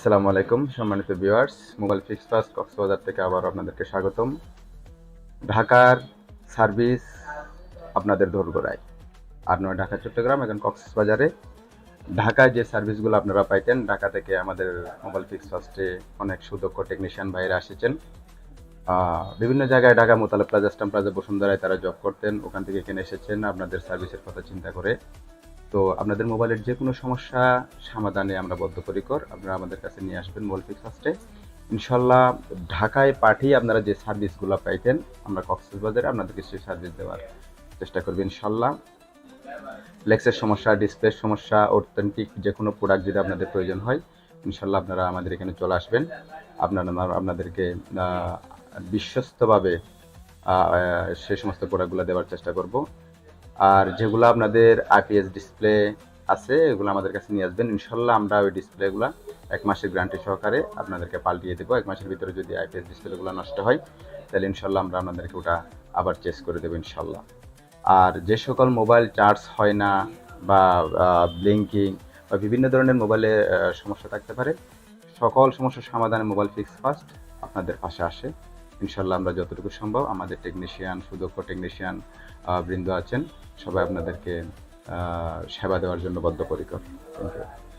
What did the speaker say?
আসসালামু আলাইকুম, সম্মানিত viewers. Mobile fix fast Cox's Bazar থেকে আবার আপনাদেরকে স্বাগতম। ঢাকার সার্ভিস আপনাদের দোরগোড়ায়। আর নয়, ঢাকা, চট্টগ্রাম এখন কক্সবাজারে। ঢাকায় যে সার্ভিসগুলো আপনারা পাইতেন, ঢাকা থেকে আমাদের মোবাইল ফিক্স ফাস্টে অনেক সুদক্ষ টেকনিশিয়ান ভাইরা এসেছেন। বিভিন্ন জায়গায় ঢাকা মোতালে প্লাজা স্টাম প্লাজা, বসুন্ধরায় তারা জব করতেন। ওখান থেকে এখানে এসেছেন, আপনাদের সার্ভিসের কথা চিন্তা করে। তো আপনাদের মোবাইলের যে কোনো সমস্যা সমাধানে আমরা বদ্ধপরিকর। আপনারা আমাদের কাছে নিয়ে আসবেন মোবাইল ফিক্স ফার্স্টে ইনশাল্লাহ ঢাকায় পাঠিয়ে আপনারা যে সার্ভিসগুলো পাইতেন, আমরা কক্সবাজারে আপনাদেরকে সেই সার্ভিস দেওয়ার চেষ্টা করবেন ইনশাল্লাহ। লেক্সের সমস্যা, ডিসপ্লের সমস্যা অথেন্টিক যে কোনো প্রোডাক্ট যদি আপনাদের প্রয়োজন হয়, ইনশাল্লাহ আপনারা আমাদের এখানে চলে আসবেন। আপনারা আপনাদেরকে বিশ্বস্তভাবে সেই সমস্ত প্রোডাক্টগুলো দেওয়ার চেষ্টা করব। আর যেগুলো আপনাদের আইপিএস ডিসপ্লে আছে, এগুলো আমাদের কাছে নিয়ে আসবেন। ইনশাল্লাহ আমরা ওই ডিসপ্লেগুলো এক মাসের গ্যারান্টি সহকারে আপনাদেরকে পাল্টিয়ে দেবো। এক মাসের ভিতরে যদি আইপিএস ডিসপ্লেগুলো নষ্ট হয়, তাহলে ইনশাল্লাহ আমরা আপনাদেরকে ওটা আবার চেস করে দেবো ইনশাল্লাহ। আর যে সকল মোবাইল চার্জ হয় না বা ব্লিঙ্কিং বা বিভিন্ন ধরনের মোবাইলে সমস্যা থাকতে পারে, সকল সমস্যার সমাধানে মোবাইল ফিক্স ফার্স্ট আপনাদের পাশে আসে। ইনশাল্লাহ আমরা যতটুকু সম্ভব আমাদের টেকনিশিয়ান সুদক্ষ টেকনিশিয়ান বৃন্দ আছেন। সবাই আপনাদেরকে সেবা দেওয়ার জন্য বদ্ধপরিকর। Thank you